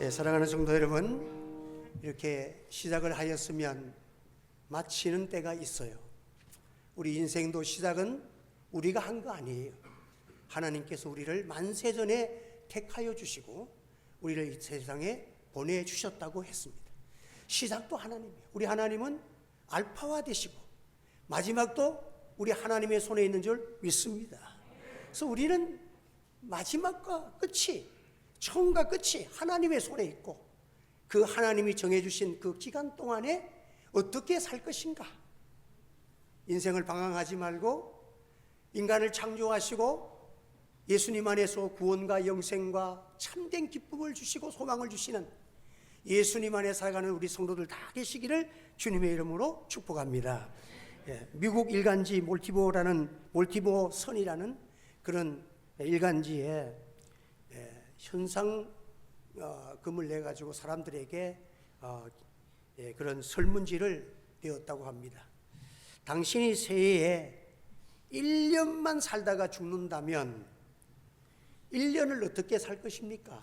예, 사랑하는 성도 여러분, 이렇게 시작을 하였으면 마치는 때가 있어요. 우리 인생도 시작은 우리가 한 거 아니에요. 하나님께서 우리를 만세전에 택하여 주시고 우리를 이 세상에 보내 주셨다고 했습니다. 시작도 하나님이에요. 우리 하나님은 알파와 되시고 마지막도 우리 하나님의 손에 있는 줄 믿습니다. 그래서 우리는 마지막과 끝이 처음과 끝이 하나님의 손에 있고 그 하나님이 정해주신 그 기간 동안에 어떻게 살 것인가 인생을 방황하지 말고 인간을 창조하시고 예수님 안에서 구원과 영생과 참된 기쁨을 주시고 소망을 주시는 예수님 안에 살아가는 우리 성도들 다 계시기를 주님의 이름으로 축복합니다. 예, 미국 일간지 몰티보라는 몰티보 선이라는 그런 일간지에 예, 현상 어, 금을 내 가지고 사람들에게 어, 예, 그런 설문지를 내었다고 합니다. 당신이 새해에 1년만 살다가 죽는다면 1년을 어떻게 살 것입니까?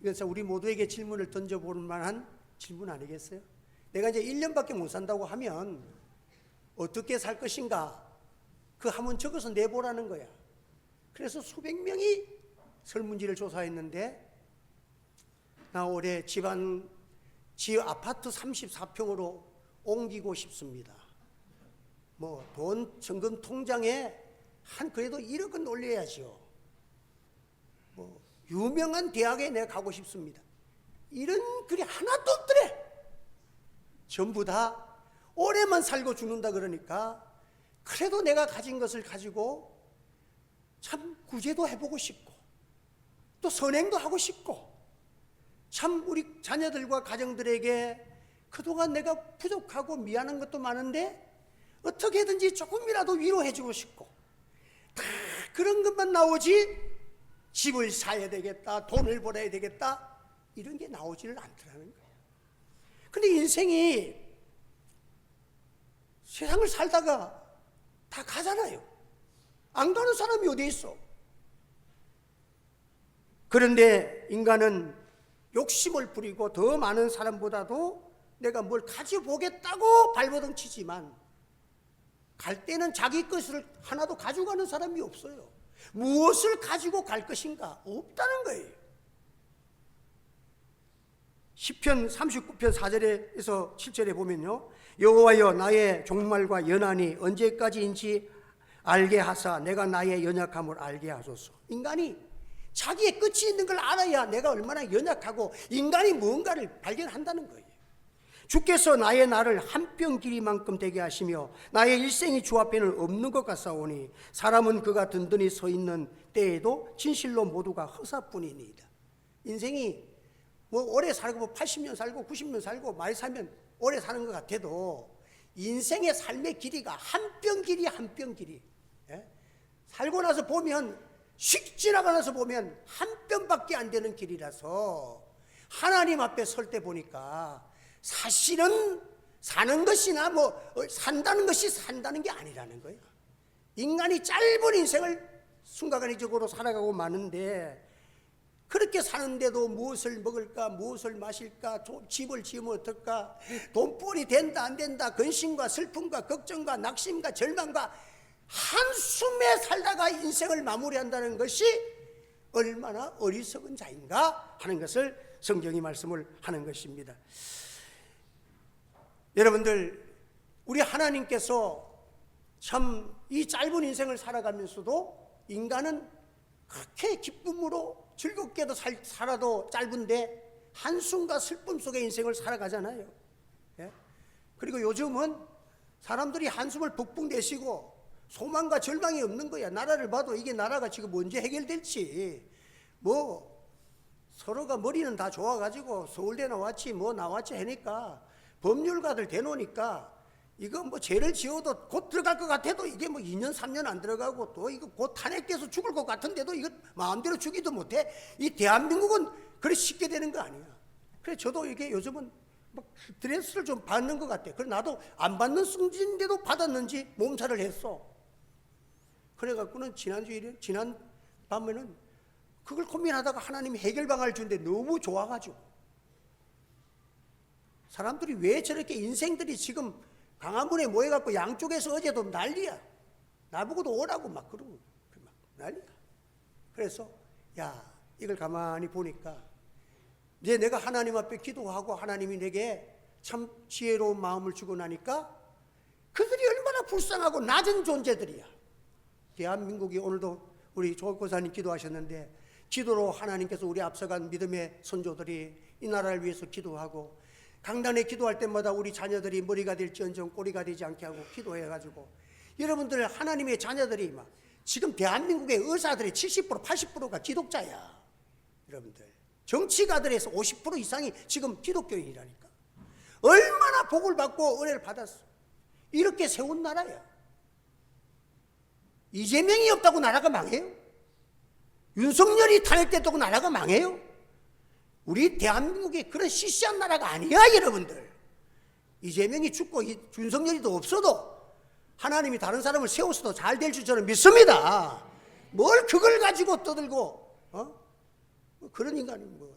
그래서 우리 모두에게 질문을 던져볼 만한 질문 아니겠어요? 내가 이제 1년밖에 못 산다고 하면 어떻게 살 것인가? 그 한번 적어서 내보라는 거야. 그래서 수백 명이 설문지를 조사했는데 나 올해 집안 지 아파트 34평으로 옮기고 싶습니다. 뭐 돈 정금 통장에 한 그래도 1억은 올려야죠. 뭐 유명한 대학에 내가 가고 싶습니다. 이런 글이 하나도 없더래. 전부 다 오래만 살고 죽는다 그러니까 그래도 내가 가진 것을 가지고 참 구제도 해보고 싶고 또 선행도 하고 싶고 참 우리 자녀들과 가정들에게 그동안 내가 부족하고 미안한 것도 많은데 어떻게든지 조금이라도 위로해 주고 싶고 다 그런 것만 나오지 집을 사야 되겠다 돈을 벌어야 되겠다 이런 게 나오지를 않더라는 거예요. 근데 인생이 세상을 살다가 다 가잖아요. 안 가는 사람이 어디 있어? 그런데 인간은 욕심을 부리고 더 많은 사람보다도 내가 뭘 가져보겠다고 발버둥 치지만 갈 때는 자기 것을 하나도 가져가는 사람이 없어요. 무엇을 가지고 갈 것인가? 없다는 거예요. 10편 39편 4절에서 7절에 보면요. 여호와여 나의 종말과 연한이 언제까지인지 알게 하사 내가 나의 연약함을 알게 하소서. 인간이 자기의 끝이 있는 걸 알아야 내가 얼마나 연약하고 인간이 무언가를 발견한다는 거예요. 주께서 나의 날을 한뼘 길이만큼 되게 하시며 나의 일생이 주 앞에는 없는 것 같사오니 사람은 그가 든든히 서 있는 때에도 진실로 모두가 허사뿐이니이다. 인생이 뭐 오래 살고 뭐 80년 살고 90년 살고 많이 살면 오래 사는 것 같아도 인생의 삶의 길이가 한 뼘 길이 한 뼘 길이 예? 살고 나서 보면 휙 지나가면서 보면 한 뼘밖에 안 되는 길이라서 하나님 앞에 설 때 보니까 사실은 사는 것이나 뭐 어, 산다는 것이 산다는 게 아니라는 거예요. 인간이 짧은 인생을 순간적으로 살아가고 마는데 그렇게 사는데도 무엇을 먹을까, 무엇을 마실까, 집을 지으면 어떨까, 돈벌이 된다, 안 된다, 근심과 슬픔과 걱정과 낙심과 절망과 한숨에 살다가 인생을 마무리한다는 것이 얼마나 어리석은 자인가 하는 것을 성경이 말씀을 하는 것입니다. 여러분들, 우리 하나님께서 참 이 짧은 인생을 살아가면서도 인간은 그렇게 기쁨으로 즐겁게도 살, 살아도 짧은데 한숨과 슬픔 속의 인생을 살아가잖아요. 예? 그리고 요즘은 사람들이 한숨을 푹푹 내쉬고 소망과 절망이 없는 거야. 나라를 봐도 이게 나라가 지금 언제 해결될지. 뭐 서로가 머리는 다 좋아가지고 서울대 나왔지 뭐 나왔지 하니까 법률가들 대놓으니까 이거 뭐 죄를 지어도 곧 들어갈 것 같아도 이게 뭐 2년 3년 안 들어가고 또 이거 곧 탄핵돼서 죽을 것 같은데도 이거 마음대로 죽이도 못해 이 대한민국은 그래 쉽게 되는 거 아니야 그래 저도 이게 요즘은 막 스트레스를 좀 받는 것 같아 그래 나도 안 받는 승진인데도 받았는지 몸살을 했어 그래갖고는 지난주에 지난 밤에는 그걸 고민하다가 하나님이 해결 방안을 주는데 너무 좋아가지고 사람들이 왜 저렇게 인생들이 지금 강화문에 모여갖고 양쪽에서 어제도 난리야. 나보고도 오라고 막 그러고 막 난리야. 그래서 야 이걸 가만히 보니까 이제 내가 하나님 앞에 기도하고 하나님이 내게 참 지혜로운 마음을 주고 나니까 그들이 얼마나 불쌍하고 낮은 존재들이야. 대한민국이 오늘도 우리 조국고사님 기도하셨는데 기도로 하나님께서 우리 앞서간 믿음의 선조들이 이 나라를 위해서 기도하고 강단에 기도할 때마다 우리 자녀들이 머리가 될지언정 꼬리가 되지 않게 하고 기도해가지고 여러분들 하나님의 자녀들이 막 지금 대한민국의 의사들의 70% 80%가 기독자야. 여러분들. 정치가들에서 50% 이상이 지금 기독교인이라니까. 얼마나 복을 받고 은혜를 받았어. 이렇게 세운 나라야 이재명이 없다고 나라가 망해요? 윤석열이 탄핵됐다고 나라가 망해요? 우리 대한민국이 그런 시시한 나라가 아니야, 여러분들. 이재명이 죽고 이 윤석열이도 없어도 하나님이 다른 사람을 세워서도 잘 될 줄 저는 믿습니다. 뭘 그걸 가지고 떠들고, 어? 뭐 그런 인간이 뭐.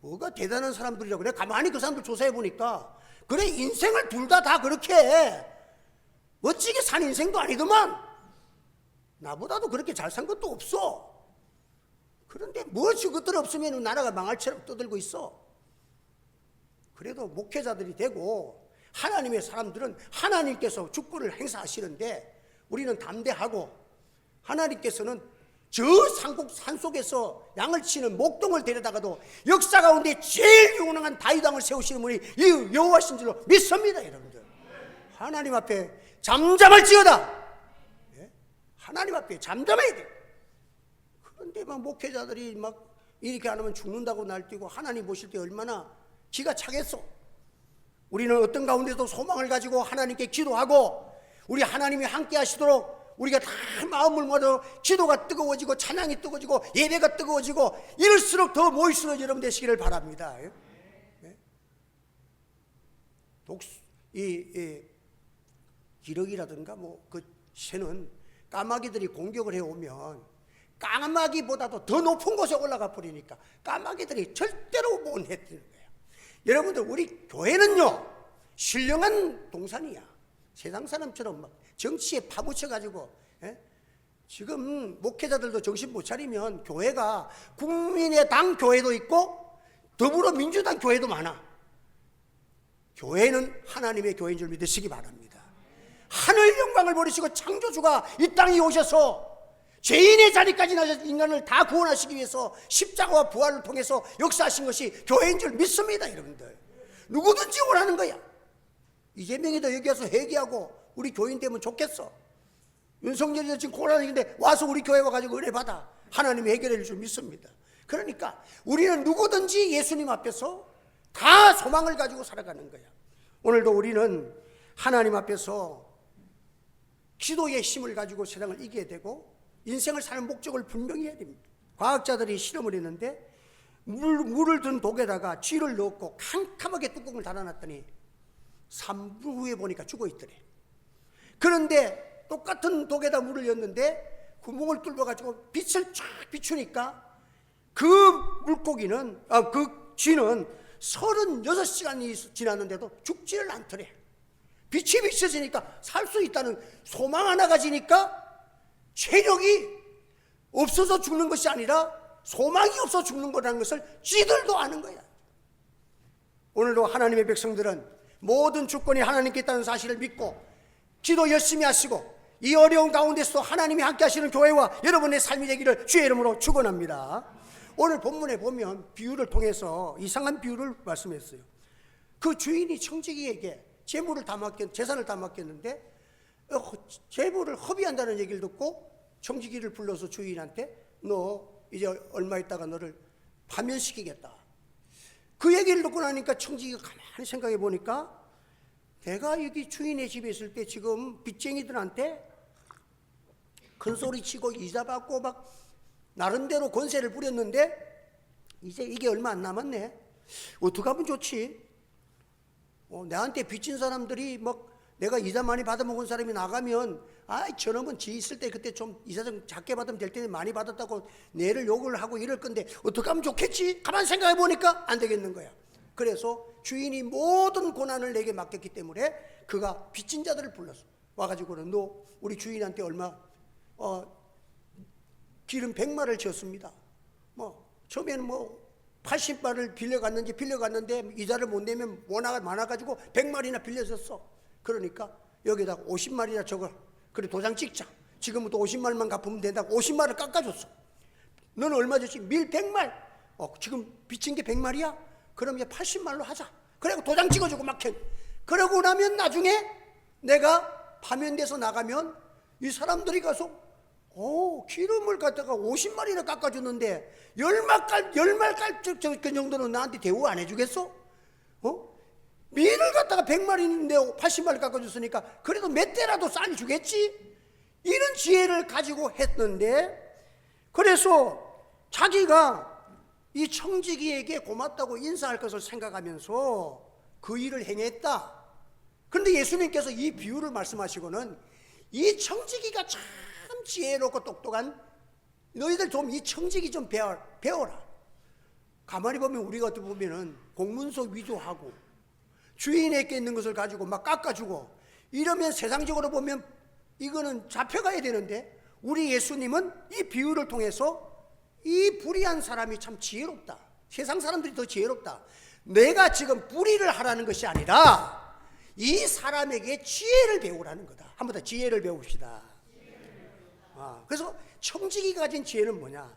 뭐가 대단한 사람들이라고 그래? 가만히 그 사람들 조사해 보니까 그래 인생을 둘 다다 그렇게 해. 멋지게 산 인생도 아니더만 나보다도 그렇게 잘 산 것도 없어. 그런데 뭐 저것들 없으면 나라가 망할처럼 떠들고 있어. 그래도 목회자들이 되고 하나님의 사람들은 하나님께서 주권을 행사하시는데 우리는 담대하고 하나님께서는 저 산곡 산속에서 양을 치는 목동을 데려다가도 역사 가운데 제일 유능한 다윗왕을 세우시는 분이 이 여호와신 줄로 믿습니다, 여러분들. 하나님 앞에 잠잠할지어다. 예? 하나님 앞에 잠잠해야 돼. 그런데 막 목회자들이 막 이렇게 안 하면 죽는다고 날뛰고 하나님 보실 때 얼마나 기가 차겠어. 우리는 어떤 가운데도 소망을 가지고 하나님께 기도하고 우리 하나님이 함께 하시도록 우리가 다 마음을 모아 기도가 뜨거워지고 찬양이 뜨거워지고 예배가 뜨거워지고 이럴수록 더 모일수록 여러분 되시기를 바랍니다. 예? 예? 독수 이, 이 기러기라든가 뭐 그 새는 까마귀들이 공격을 해오면 까마귀보다도 더 높은 곳에 올라가 버리니까 까마귀들이 절대로 못 해뜨리는 거예요. 여러분들 우리 교회는요 신령한 동산이야. 세상 사람처럼 막 정치에 파묻혀 가지고 예? 지금 목회자들도 정신 못 차리면 교회가 국민의 당 교회도 있고 더불어민주당 교회도 많아. 교회는 하나님의 교회인 줄 믿으시기 바랍니다. 하늘 영광을 버리시고 창조주가 이 땅에 오셔서 죄인의 자리까지 나셔 인간을 다 구원하시기 위해서 십자가와 부활을 통해서 역사하신 것이 교회인 줄 믿습니다, 여러분들. 누구든지 원하는 거야. 이재명이도 여기 와서 회개하고 우리 교인 되면 좋겠어. 윤석열이도 지금 고난인데 와서 우리 교회 와가지고 은혜 받아. 하나님이 해결해 줄줄 믿습니다. 그러니까 우리는 누구든지 예수님 앞에서 다 소망을 가지고 살아가는 거야. 오늘도 우리는 하나님 앞에서 기도의 힘을 가지고 세상을 이겨야 되고 인생을 사는 목적을 분명히 해야 됩니다. 과학자들이 실험을 했는데 물, 물을 든 독에다가 쥐를 넣고 캄캄하게 뚜껑을 닫아놨더니 3분 후에 보니까 죽어 있더래. 그런데 똑같은 독에다 물을 넣었는데 구멍을 뚫어가지고 빛을 쫙 비추니까 그 물고기는, 아, 그 쥐는 36시간이 지났는데도 죽지를 않더래. 빛이 비춰지니까 살 수 있다는 소망 하나 가지니까 체력이 없어서 죽는 것이 아니라 소망이 없어 죽는 거라는 것을 쥐들도 아는 거야. 오늘도 하나님의 백성들은 모든 주권이 하나님께 있다는 사실을 믿고 기도 열심히 하시고 이 어려운 가운데서도 하나님이 함께 하시는 교회와 여러분의 삶이 되기를 주의 이름으로 축원합니다. 오늘 본문에 보면 비유를 통해서 이상한 비유를 말씀했어요. 그 주인이 청지기에게 재물을 다 맡겼, 재산을 다 맡겼는데 어, 재물을 허비한다는 얘기를 듣고 청지기를 불러서 주인한테 너 이제 얼마 있다가 너를 파면시키겠다. 그 얘기를 듣고 나니까 청지기가 가만히 생각해 보니까 내가 여기 주인의 집에 있을 때 지금 빚쟁이들한테 큰 소리 치고 이자 받고 막 나름대로 권세를 부렸는데 이제 이게 얼마 안 남았네. 어떻게 하면 좋지? 어, 내한테 빚진 사람들이 막 내가 이자 많이 받아먹은 사람이 나가면 아 저놈은 지 있을 때 그때 좀 이자 좀 작게 받으면 될 텐데 많이 받았다고 내를 욕을 하고 이럴 건데 어떻게 하면 좋겠지? 가만 생각해 보니까 안 되겠는 거야. 그래서 주인이 모든 고난을 내게 맡겼기 때문에 그가 빚진 자들을 불렀어. 와가지고는 너 우리 주인한테 얼마 어 기름 100마를 지었습니다. 뭐 처음에는 뭐 80마를 빌려갔는지 빌려갔는데 이자를 못 내면 원화가 많아가지고 100마리나 빌려줬어. 그러니까 여기다 50마리나 적어. 그래 도장 찍자. 지금부터 50마리만 갚으면 된다고 50마리를 깎아줬어. 너는 얼마 줬지? 밀 100말. 어, 지금 빚진 게 100마리야? 그럼 이제 80말로 하자. 그리고 도장 찍어주고 막 해. 그러고 나면 나중에 내가 파면돼서 나가면 이 사람들이 가서 오, 기름을 갖다가 50마리나 깎아줬는데 열말 깔, 열말 깔, 저, 저, 그 정도는 나한테 대우 안 해주겠어? 어? 밀을 갖다가 100마리인데 80마리 깎아줬으니까 그래도 몇 대라도 쌀 주겠지? 이런 지혜를 가지고 했는데 그래서 자기가 이 청지기에게 고맙다고 인사할 것을 생각하면서 그 일을 행했다. 그런데 예수님께서 이 비유를 말씀하시고는 이 청지기가 참 지혜롭고 똑똑한 너희들 좀 이 청지기 좀 배워, 배워라. 가만히 보면 우리가 어떻게 보면은 공문서 위조하고 주인에게 있는 것을 가지고 막 깎아주고 이러면 세상적으로 보면 이거는 잡혀가야 되는데 우리 예수님은 이 비유를 통해서 이 불의한 사람이 참 지혜롭다. 세상 사람들이 더 지혜롭다. 내가 지금 불의를 하라는 것이 아니라 이 사람에게 지혜를 배우라는 거다. 한 번 더 지혜를 배웁시다. 아, 그래서 청지기가 가진 지혜는 뭐냐?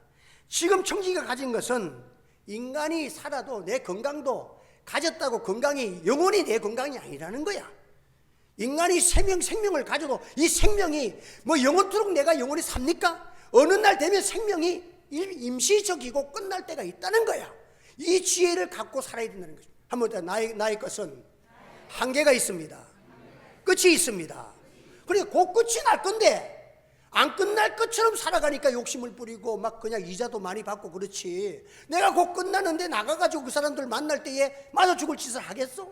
지금 청지기가 가진 것은 인간이 살아도 내 건강도 가졌다고 건강이 영원히 내 건강이 아니라는 거야. 인간이 생명 생명을 가져도 이 생명이 뭐 영원토록 내가 영원히 삽니까? 어느 날 되면 생명이 일- 임시적이고 끝날 때가 있다는 거야. 이 지혜를 갖고 살아야 된다는 거죠. 한번 더 나의 나의 것은 한계가 있습니다. 끝이 있습니다. 그러니까 곧 끝이 날 건데 안 끝날 것처럼 살아가니까 욕심을 부리고 막 그냥 이자도 많이 받고 그렇지. 내가 곧 끝나는데 나가가지고 그 사람들 만날 때에 맞아 죽을 짓을 하겠어?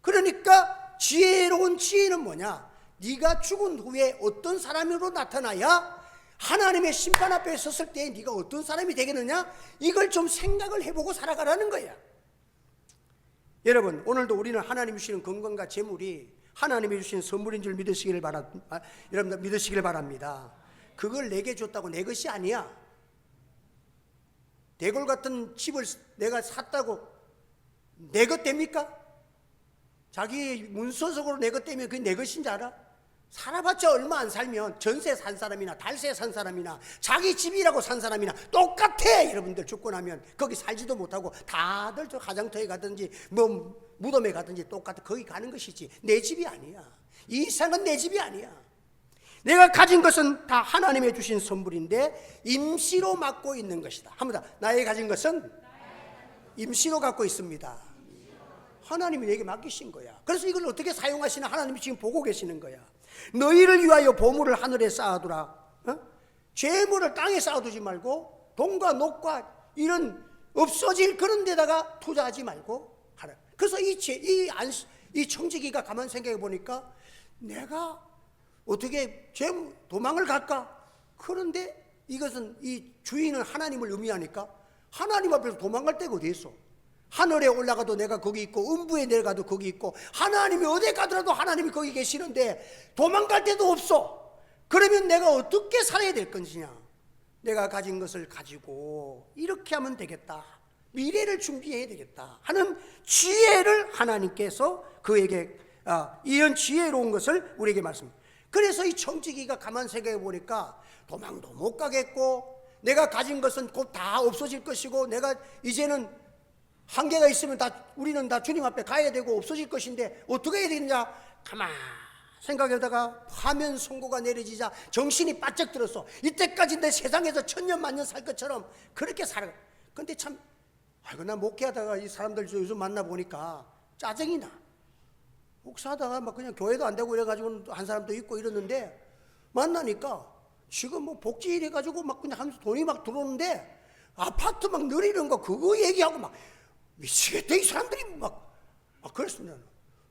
그러니까 지혜로운 지혜는 뭐냐? 네가 죽은 후에 어떤 사람으로 나타나야 하나님의 심판 앞에 섰을 때 네가 어떤 사람이 되겠느냐? 이걸 좀 생각을 해보고 살아가라는 거야. 여러분 오늘도 우리는 하나님 주시는 건강과 재물이 하나님이 주신 선물인 줄 믿으시기를 바라 아, 여러분들 믿으시기를 바랍니다. 그걸 내게 줬다고 내 것이 아니야. 대골 같은 집을 내가 샀다고 내 것 됩니까? 자기 문서적으로 내 것 때문에 그게 내 것인 줄 알아? 살아봤자 얼마 안 살면 전세 산 사람이나 달세 산 사람이나 자기 집이라고 산 사람이나 똑같아 여러분들 죽고 나면 거기 살지도 못하고 다들 저 화장터에 가든지 뭐 무덤에 가든지 똑같아 거기 가는 것이지 내 집이 아니야 이 세상은 내 집이 아니야 내가 가진 것은 다 하나님의 주신 선물인데 임시로 맡고 있는 것이다 한번 더 나의 가진 것은 임시로 갖고 있습니다 하나님이 내게 맡기신 거야. 그래서 이걸 어떻게 사용하시나 하나님이 지금 보고 계시는 거야. 너희를 위하여 보물을 하늘에 쌓아두라. 어? 재물을 땅에 쌓아두지 말고 돈과 녹과 이런 없어질 그런 데다가 투자하지 말고. 그래서 이, 제, 이, 안, 이 청지기가 가만 생각해 보니까 내가 어떻게 재물, 도망을 갈까? 그런데 이것은 이 주인은 하나님을 의미하니까 하나님 앞에서 도망갈 데가 어디 있어? 하늘에 올라가도 내가 거기 있고 음부에 내려가도 거기 있고 하나님이 어디 가더라도 하나님이 거기 계시는데 도망갈 데도 없어. 그러면 내가 어떻게 살아야 될 것이냐? 내가 가진 것을 가지고 이렇게 하면 되겠다. 미래를 준비해야 되겠다 하는 지혜를 하나님께서 그에게 아, 이런 지혜로운 것을 우리에게 말씀. 그래서 이 청지기가 가만 생각해 보니까 도망도 못 가겠고 내가 가진 것은 곧 다 없어질 것이고 내가 이제는 한계가 있으면 다 우리는 다 주님 앞에 가야 되고 없어질 것인데 어떻게 해야 되느냐? 가만 생각하다가 화면 선고가 내려지자 정신이 바짝 들었어. 이때까지 내 세상에서 천년 만년 살 것처럼 그렇게 살아. 근데 참 아이고 나 목회하다가 이 사람들 저 요즘 만나 보니까 짜증이 나 목사하다가 막 그냥 교회도 안 되고 이래가지고 한 사람도 있고 이러는데 만나니까 지금 뭐 복지 이래 가지고 막 그냥 하면서 돈이 막 들어오는데 아파트 막 늘리는 거 그거 얘기하고 막 미치겠다 이 사람들이 막, 막. 나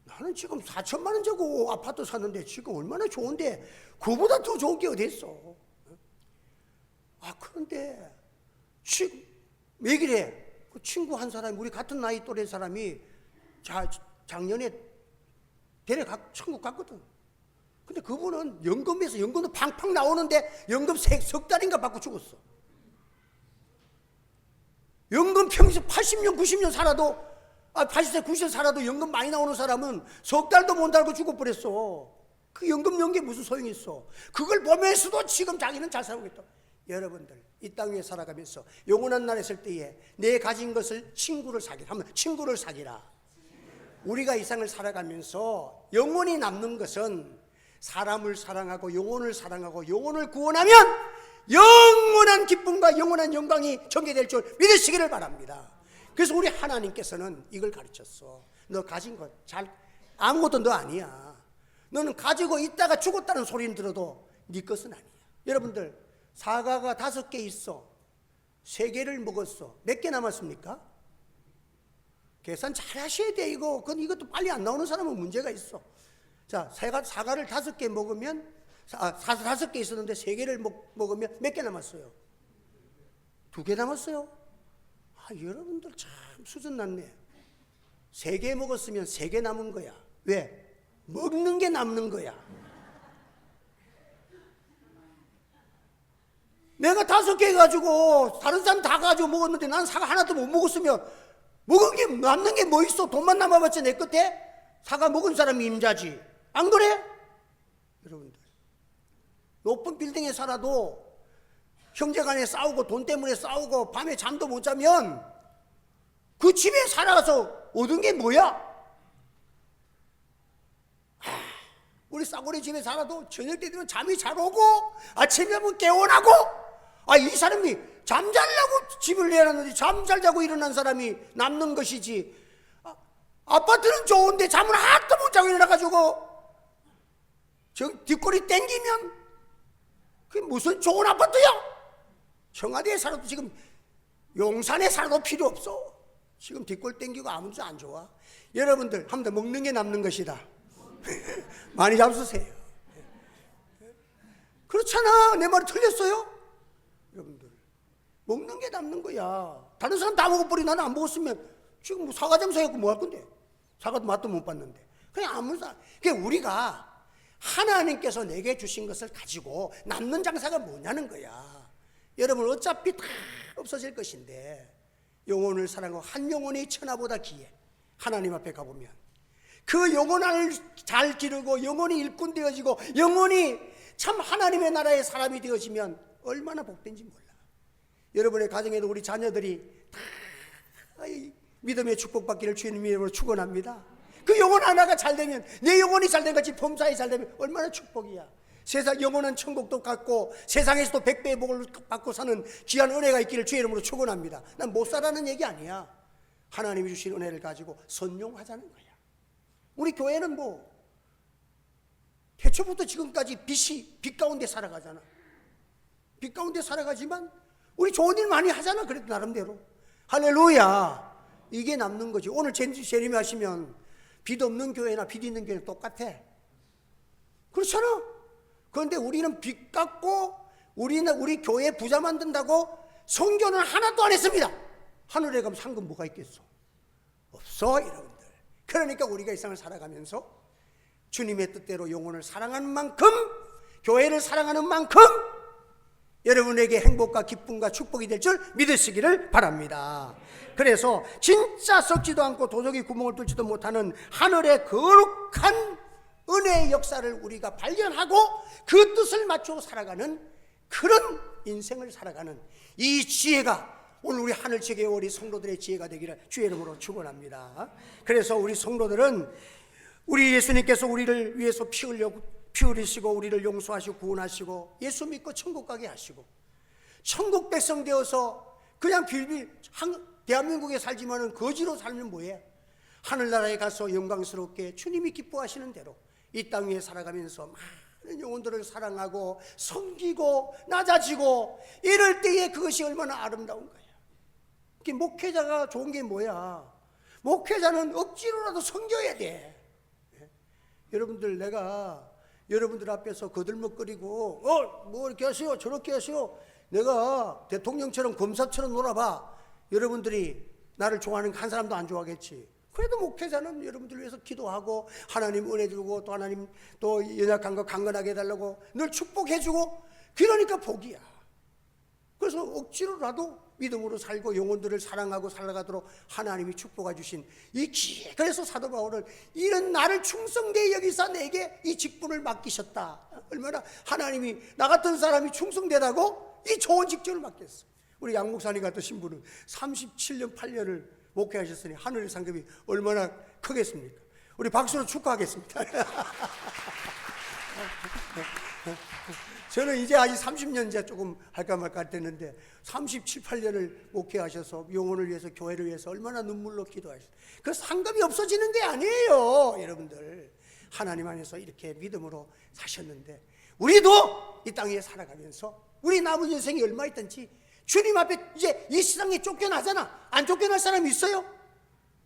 나는 지금 4천만 원 주고 아파트 사는데 지금 얼마나 좋은데 그보다 더 좋은 게 어디 있어? 아 그런데 지금 왜 그래? 그 친구 한 사람이 우리 같은 나이 또래 사람이 자 작년에 데려가 천국 갔거든. 근데 그분은 연금에서 연금도 팡팡 나오는데 연금 세, 석 달인가 받고 죽었어. 연금 평생 80년, 90년 살아도, 아, 80세, 90세 살아도 연금 많이 나오는 사람은 석 달도 못 달고 죽어버렸어. 그 연금 연계 무슨 소용이 있어. 그걸 보면서도 지금 자기는 잘 살고 있다. 여러분들, 이땅 위에 살아가면서 영원한 날 있을 때에 내 가진 것을 친구를 사기라. 하면 친구를 사기라. 우리가 이 생을 살아가면서 영원히 남는 것은 사람을 사랑하고 영혼을 사랑하고 영혼을 구원하면 영원한 기쁨과 영원한 영광이 전개될 줄 믿으시기를 바랍니다. 그래서 우리 하나님께서는 이걸 가르쳤어. 너 가진 것 잘 아무것도 너 아니야. 너는 가지고 있다가 죽었다는 소리는 들어도 네 것은 아니야. 여러분들 사과가 다섯 개 있어. 세 개를 먹었어. 몇 개 남았습니까? 계산 잘 하셔야 돼 이거. 그건 이것도 빨리 안 나오는 사람은 문제가 있어. 자, 사과, 사과를 다섯 개 먹으면 아, 사, 다섯 개 있었는데 세 개를 먹, 먹으면 몇 개 남았어요? 두 개 남았어요? 아, 여러분들 참 수준 낮네. 세 개 먹었으면 세 개 남은 거야. 왜? 먹는 게 남는 거야. 내가 다섯 개 가지고 다른 사람 다 가지고 먹었는데 난 사과 하나도 못 먹었으면 먹은 게 남는 게 뭐 있어? 돈만 남아봤지 내 끝에 사과 먹은 사람이 임자지. 안 그래? 여러분들 높은 빌딩에 살아도 형제간에 싸우고 돈 때문에 싸우고 밤에 잠도 못 자면 그 집에 살아가서 얻은 게 뭐야? 하, 우리 싸구려 집에 살아도 저녁 때 되면 잠이 잘 오고 아침에 하면 개운하고 아 이 사람이 잠자려고 집을 내놨는데 잠잘 자고 일어난 사람이 남는 것이지 아, 아파트는 좋은데 잠을 하나도 못 자고 일어나가지고 저 뒷골이 땡기면 그게 무슨 좋은 아파트야? 청와대에 살아도 지금 용산에 살아도 필요 없어. 지금 뒷골 땡기고 아무도 안 좋아. 여러분들 한번더 먹는 게 남는 것이다. 많이 잡수세요. 그렇잖아. 내 말이 틀렸어요? 여러분들 먹는 게 남는 거야. 다른 사람 다 먹어버리 나는 안 먹었으면 지금 뭐 사과 장사해갖고 뭐 할 건데? 사과도 맛도 못 봤는데. 그냥 아무 사. 그게 우리가 하나님께서 내게 주신 것을 가지고 남는 장사가 뭐냐는 거야. 여러분 어차피 다 없어질 것인데 영혼을 사랑하고 한 영혼이 천하보다 귀해. 하나님 앞에 가보면 그 영혼을 잘 기르고 영혼이 일꾼 되어지고 영혼이 참 하나님의 나라의 사람이 되어지면 얼마나 복된지 몰라. 여러분의 가정에도 우리 자녀들이 다 믿음의 축복받기를 주님 이름으로 축원합니다. 그 영혼 하나가 잘 되면 내 영혼이 잘된 같이 범사에 잘 되면 얼마나 축복이야. 세상 영원한 천국도 갖고 세상에서도 백배의 복을 받고 사는 귀한 은혜가 있기를 주의 이름으로 축원합니다. 난 못 살아는 얘기 아니야. 하나님이 주신 은혜를 가지고 선용하자는 거야. 우리 교회는 뭐 태초부터 지금까지 빛이 빛 가운데 살아가잖아. 빛 가운데 살아가지만 우리 좋은 일 많이 하잖아. 그래도 나름대로. 할렐루야. 이게 남는 거지. 오늘 재림이 하시면 빛 없는 교회나 빛 있는 교회는 똑같아. 그렇잖아. 그런데 우리는 빛 같고 우리는 우리 교회 부자 만든다고 성교는 하나도 안 했습니다. 하늘에 가면 상금 뭐가 있겠어? 없어, 여러분들. 그러니까 우리가 이 세상을 살아가면서 주님의 뜻대로 영혼을 사랑하는 만큼 교회를 사랑하는 만큼 여러분에게 행복과 기쁨과 축복이 될 줄 믿으시기를 바랍니다. 그래서 진짜 썩지도 않고 도적이 구멍을 뚫지도 못하는 하늘의 거룩한 은혜의 역사를 우리가 발견하고 그 뜻을 맞추어 살아가는 그런 인생을 살아가는 이 지혜가 오늘 우리 하늘책의 우리 성도들의 지혜가 되기를 주의 이름으로 축원합니다. 그래서 우리 성도들은 우리 예수님께서 우리를 위해서 피 흘려 피 흘리시고 우리를 용서하시고 구원하시고 예수 믿고 천국 가게 하시고 천국 백성 되어서 그냥 빌빌 한, 대한민국에 살지만은 거지로 살면 뭐해? 하늘나라에 가서 영광스럽게 주님이 기뻐하시는 대로 이 땅 위에 살아가면서 많은 영혼들을 사랑하고 섬기고 낮아지고 이럴 때에 그것이 얼마나 아름다운 거야. 그 목회자가 좋은 게 뭐야? 목회자는 억지로라도 섬겨야 돼. 여러분들 내가 여러분들 앞에서 거들먹거리고 어뭐 이렇게 하세요? 저렇게 하세요? 내가 대통령처럼 검사처럼 놀아봐. 여러분들이 나를 좋아하는 한 사람도 안 좋아하겠지. 그래도 목회자는 여러분들 위해서 기도하고 하나님 은혜 주고 또 하나님 또 연약한 거 강건하게 해달라고 늘 축복해주고 그러니까 복이야 그래서 억지로라도 믿음으로 살고 영혼들을 사랑하고 살아가도록 하나님이 축복해 주신 이 기회. 그래서 사도 바울은 이런 나를 충성되게 여기서 내게 이 직분을 맡기셨다. 얼마나 하나님이 나 같은 사람이 충성되다고 이 좋은 직분을 맡겼어. 우리 양 목사님 같으신 분은 37년 8년을 목회하셨으니 하늘의 상급이 얼마나 크겠습니까? 우리 박수로 축하하겠습니다. 저는 이제 아직 30년째 조금 할까 말까 됐는데 37, 8년을 목회하셔서 영혼을 위해서 교회를 위해서 얼마나 눈물로 기도하셨어요. 그 상급이 없어지는 게 아니에요, 여러분들. 하나님 안에서 이렇게 믿음으로 사셨는데 우리도 이 땅에 살아가면서 우리 남은 인생이 얼마 있든지 주님 앞에 이제 이 세상에 쫓겨나잖아. 안 쫓겨날 사람이 있어요?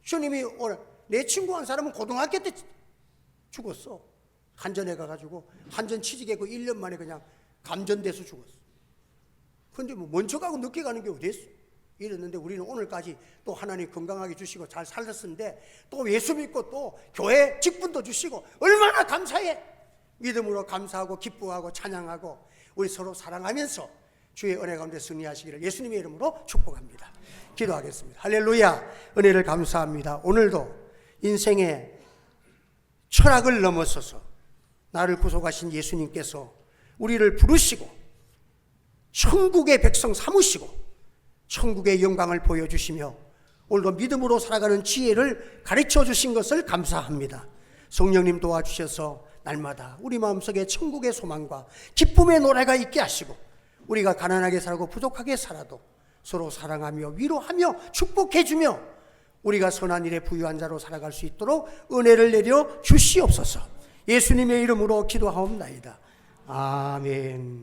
주님이 오늘 내 친구 한 사람은 고등학교 때 죽었어. 한전에 가가지고 한전 취직했고 1년 만에 그냥 감전돼서 죽었어. 근데 뭐 먼저 가고 늦게 가는 게 어딨어? 이랬는데 우리는 오늘까지 또 하나님 건강하게 주시고 잘 살았는데 또 예수 믿고 또 교회 직분도 주시고 얼마나 감사해! 믿음으로 감사하고 기뻐하고 찬양하고 우리 서로 사랑하면서 주의 은혜 가운데 승리하시기를 예수님의 이름으로 축복합니다. 기도하겠습니다. 할렐루야! 은혜를 감사합니다. 오늘도 인생의 철학을 넘어서서 나를 구속하신 예수님께서 우리를 부르시고 천국의 백성 삼으시고 천국의 영광을 보여주시며 오늘도 믿음으로 살아가는 지혜를 가르쳐 주신 것을 감사합니다. 성령님 도와주셔서 날마다 우리 마음속에 천국의 소망과 기쁨의 노래가 있게 하시고 우리가 가난하게 살고 부족하게 살아도 서로 사랑하며 위로하며 축복해주며 우리가 선한 일에 부유한 자로 살아갈 수 있도록 은혜를 내려 주시옵소서. 예수님의 이름으로 기도하옵나이다. 아멘.